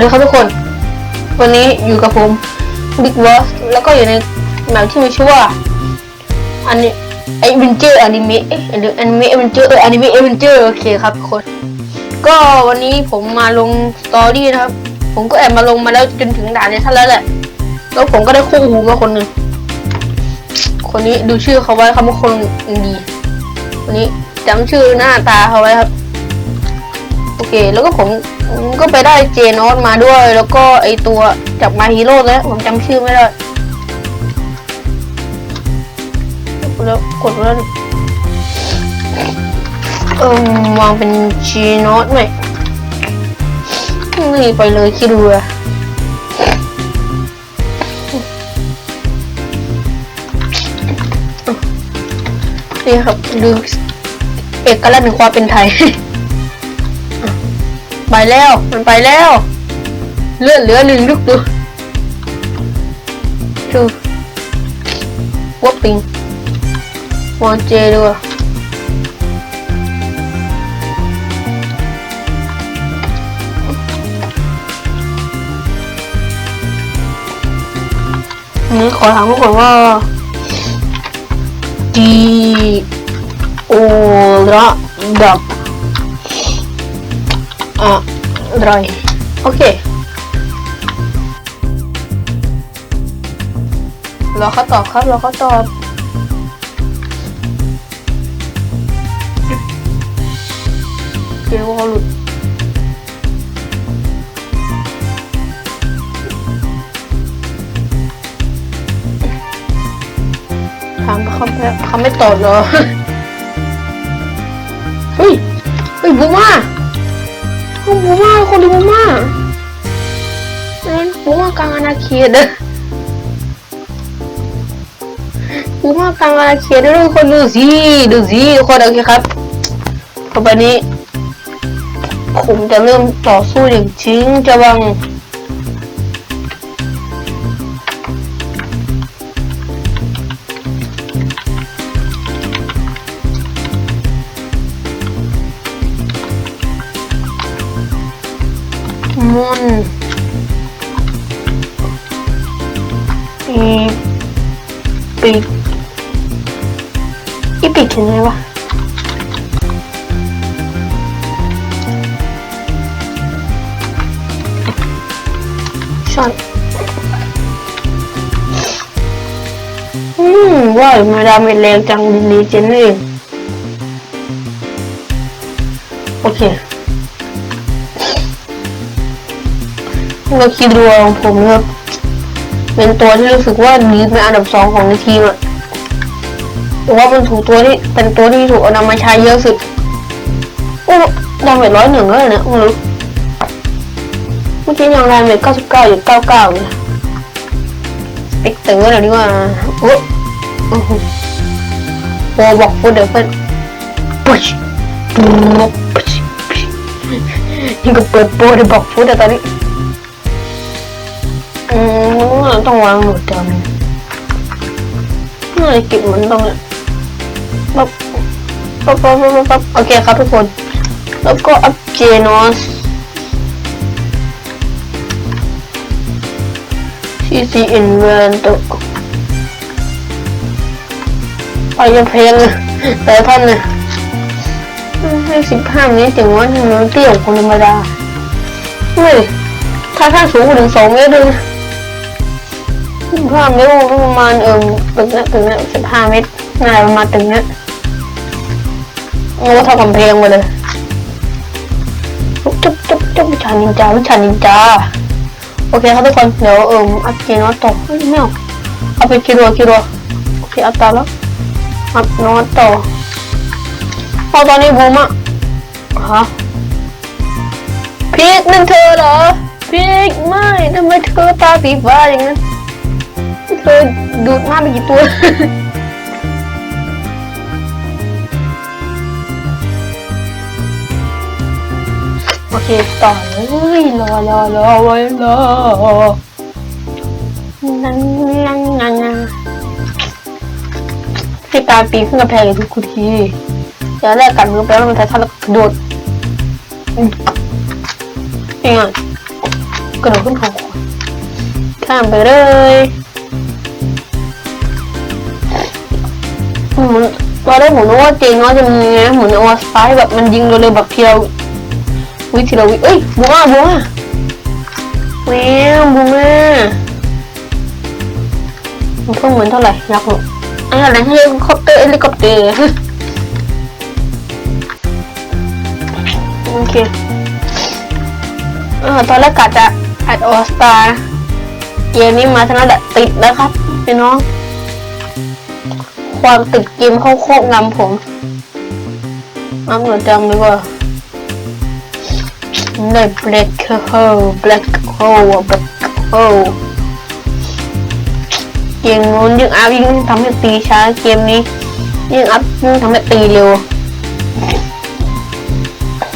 วัสดีครับทุกคน วันนี้อยู่กับผมบิ๊กบอสแล้วก็อยู่ในแมปที่มีชื่อว่าอันนี้ไอเวนเจอร์อนิเมะเอ๊ะหรือนิเมะเวนเจอร์เอออนิเมะเวนเจอร์โอเคครับทุกคน ก็วันนี้ผมมาลงสตอรี่นะครับ ผมก็แอบมาลงมาแล้วจนถึงด่านในท่านแล้วแหละ แล้วผมก็ได้คู่หูมาคนหนึ่งคนนี้ดูชื่อเขาไว้เขาเป็นคนดีคนนี้จำชื่อหน้าตาเขาไว้ครับ โอเค แล้วก็ผมก็ไปได้เจนอสมาด้วย แล้วก็ไอตัวจากมาฮีโร่แล้วผมจำชื่อไม่ได้แล้วกดแล้วดิเออวางเป็นเจนอสไหมนี่ไปเลยคิดดูอะนี่ครับดูเอกลักษณ์ของความเป็นไทย ไปแล้ว มันไปแล้ว เลือดเหลือหนึ่งลูกดูดูวับปิงวางเจด้วยอันนี้ขอถามทุกคนว่า D O ระดับ อะไรโอเครอเขาตอบครับ รอเขาตอบเดี๋ยวเขาหลุดถามเขาไม่เขาไม่ตอบเหรอ เฮ้ย เฮ้ยบูมา โอ้บูมาคนดูบูมานั่นบูมากลางอาณาเขตเด้อบูมากลางอาณาเขตด้อทุกคนดูสิดูสิทุกคนโอเคครับต่อไปนี้ผมจะเริ่มต่อสู้อย่างจริงจะวัง อีปิกอีปิกเห็นไหมวะช็อตอืมว่ามาดามเมจแรงจังดีดีเจนนี่โอเคเราคิดดูของผมนะครับ เป็นตัวที่รู้สึกว่าดีเป็นอันดับสองของในทีมอะแต่ว่าเป็นถูกตัวที่เป็นตัวที่ถูกเอานำมาใช้เยอะสุดโอ้ดาเมจร้อยหนึ่งแล้วเนี่ยไม่รู้เมื่อกี้ยังดาเมจเก้าสิบเก้าอยู่เก้าเก้าเลยสเปกเตอร์อะไรนี่ว่าโอ้โอ้โหโอ้บอกพูดเดี๋ยวเพื่อนปุ๊ชปุ๊บปุ๊ชนี่ก็เปิดโปรได้บอกพูดแต่ตอนนี้อืม ต้องวางหมดเดิมน่าจะเก็บมันตรงเนี้ยปั๊บปั๊บปั๊บปั๊บปั๊บปั๊บโอเคครับทุกคน แล้วก็อัพเจนอสซีซีอินเวนต์ไปยังเพลงเลยแต่ท่านเนี่ยให้สิบห้านี้ถึงว่ามันเตี้ยกว่าคนธรรมดาเฮ้ยถ้าท่านสูงกว่าถึงสองเมตรเลยนะ ความเร็วประมาณเออตึกนี้ยตึกนี้ยสิบห้าเมตรนาจะประมาณตึกนี้ยโอ้ท่ากำแพงไปเลยจุ๊บจุ๊บจุ๊บวิชานินจาวิชานินจาโอเคครับทุกคนเดี๋ยวเอออัพเจนอตต่อไม่เอาเอาไปคิรัวคิรัวโอเคอัพตาแล้วอัพนอตต่อพอตอนนี้บูมอะฮะพีกนั่นเธอเหรอพีกไม่ทำไมเธอตาสีฟ้าอย่างนั้น เธอดูดมาไปกี่ตัวโอเคต่อเลยรอรอรอไว้รอนั่งนั่งนั่งนั่งให้ตาปีขึ้นกระแพงทุกทีเดี๋ยวแรกกันมือไปแล้วมันใช้ท่าแล้วโดดอืมยังไงกระโดดขึ้นเขาข้ามไปเลย ตอนแรกผมนึกว่าเจน้อยจะมีไงเหมือนเอาซ้ายแบบมันยิงเร็วๆแบบเทียววิทีละวิเอ้ยบัวบัวแมวบัวมันเพิ่มเหมือนเท่าไหร่ยากรู้ไอ้อะไรเฮลิคอปเตอร์เฮลิคอปเตอร์โอเคเออตอนแรกกะจะอัดออสตาร์เกมนี้มาชนะแบบติดแล้วครับพี่น้อง ความติดเกมเข้าครอบงำผมอ้าวหนูจำดีกว่าใน black hole black hole black hole เกมนู้นยิ่งอัพยิ่งทำให้ตีช้า เกมนี้ยิ่งอัพยิ่งทำให้ตีเร็ว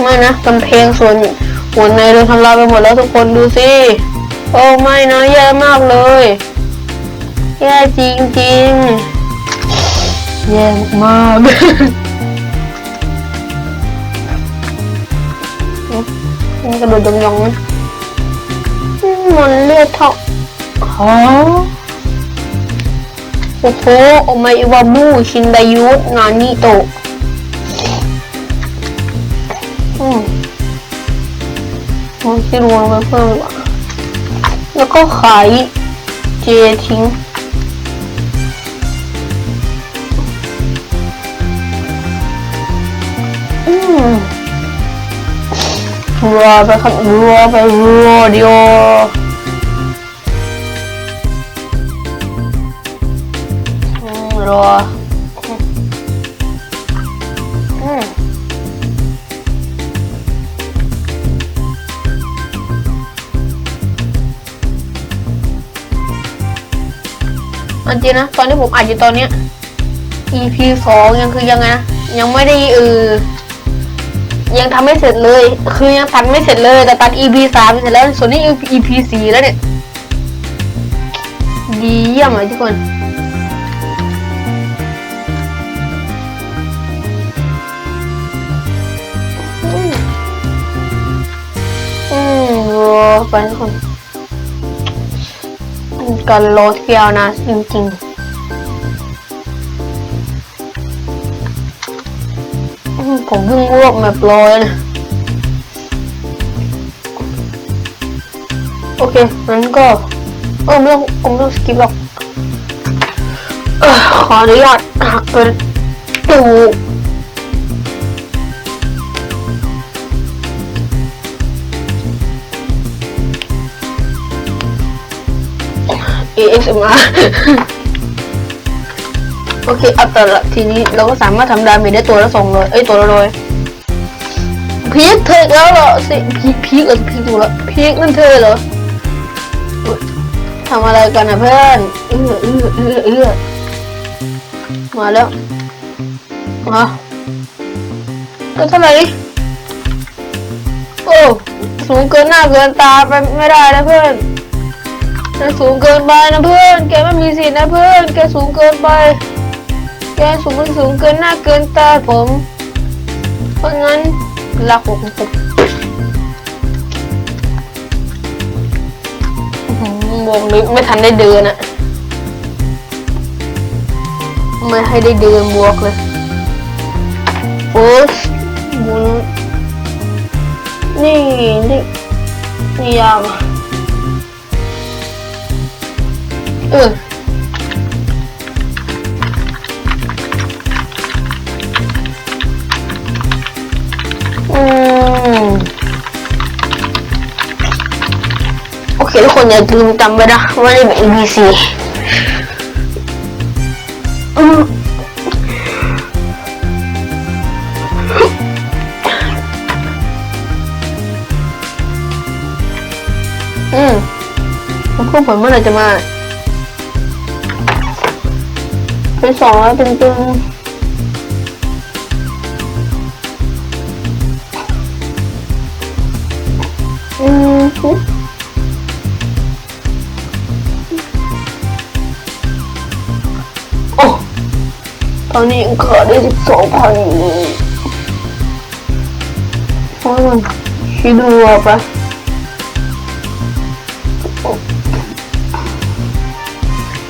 ไม่นะกำแพงส่วนหัวในโดนทำลายไปหมดแล้วทุกคนดูสิ โอ้ไม่นะแย่มากเลย แย่จริงจริงๆ แย่มากนี่กระโดดยองๆนะมันเลือดเท่าฮะโอ้โหโอไมวาบูชินไดยุทนานิโตะอืมมันที่รวมไปเพิ่มดีกว่าแล้วก็ขายเจทิ้ง รัวไปครับรัวไปรัวเดียวรัวอันจริงนะ ตอนที่ผมอ่านอยู่ตอนเนี้ย EP สองยังคือยังไงนะยังไม่ได้เออ ยังทำไม่เสร็จเลย คือยังตัดไม่เสร็จเลยแต่ตัด EP สามเสร็จแล้วส่วนนี้ EP สี่แล้วเนี่ยดีเยี่ยมเลยทุกคนอืมอืมรอไปทุกคนการรอที่ยวนานจริงๆ ผมเพิ่งรวบแบบร้อยนะ โอเคงั้นก็ เออไม่ต้องผมไม่ต้องสกิปหรอกเออขออนุญาตหักเป็นตูเอสมา โอเคเอาแต่ละทีนี้เราก็สามารถทำดาเมจได้ตัวละสองร้อยเอ้ยตัวละร้อยพีคเธอแล้วเหรอสิพีคพีคเออพีคดูแล้วพีคนั่นเธอเหรอทำอะไรกันนะเพื่อนเอื้อเอื้อเอื้อเอื้อมาแล้วมาก็เท่าไหร่โอ้สูงเกินหน้าเกินตาไปไม่ได้นะเพื่อนแกสูงเกินไปนะเพื่อน แกไม่มีสิทธินะเพื่อน แกสูงเกินไป แกสูงสูงเกินหน้าเกินตาผม เพราะงั้นรักผมผมวงนี้ไม่ทันได้เดินอะไม่ให้ได้เดินบวกเลยโอ้ยบุญนี่นี่นี่ยาวอะเออ เคทุกคนอย่าลืมจำไว้นะว่านี่เป็น NPC อืมอืมแล้วพวกผมเมื่อไหร่จะมา เป็นสองร้อยเป็นตึง ตอนนี้ขาดได้สิบสองพันอยู่คิดดูว่าปะ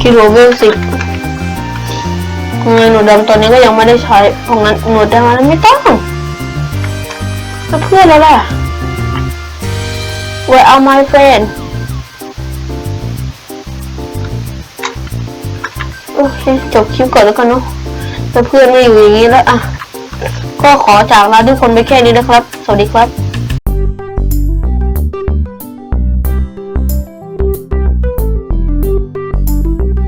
คิดดูเบลสิบเงินหนูดำตอนนี้ก็ยังไม่ได้ใช้ เพราะงั้นหนูดำมันไม่ต้องแล้เพื่อนแล้วล่ะ Where am I friend โอเคจบคลิปก่อนแล้วกันเนาะ เพื่อนไม่อยู่อย่างนี้แล้วอะ ก็ขอจากลาทุกคนไปแค่นี้นะครับ สวัสดีครับ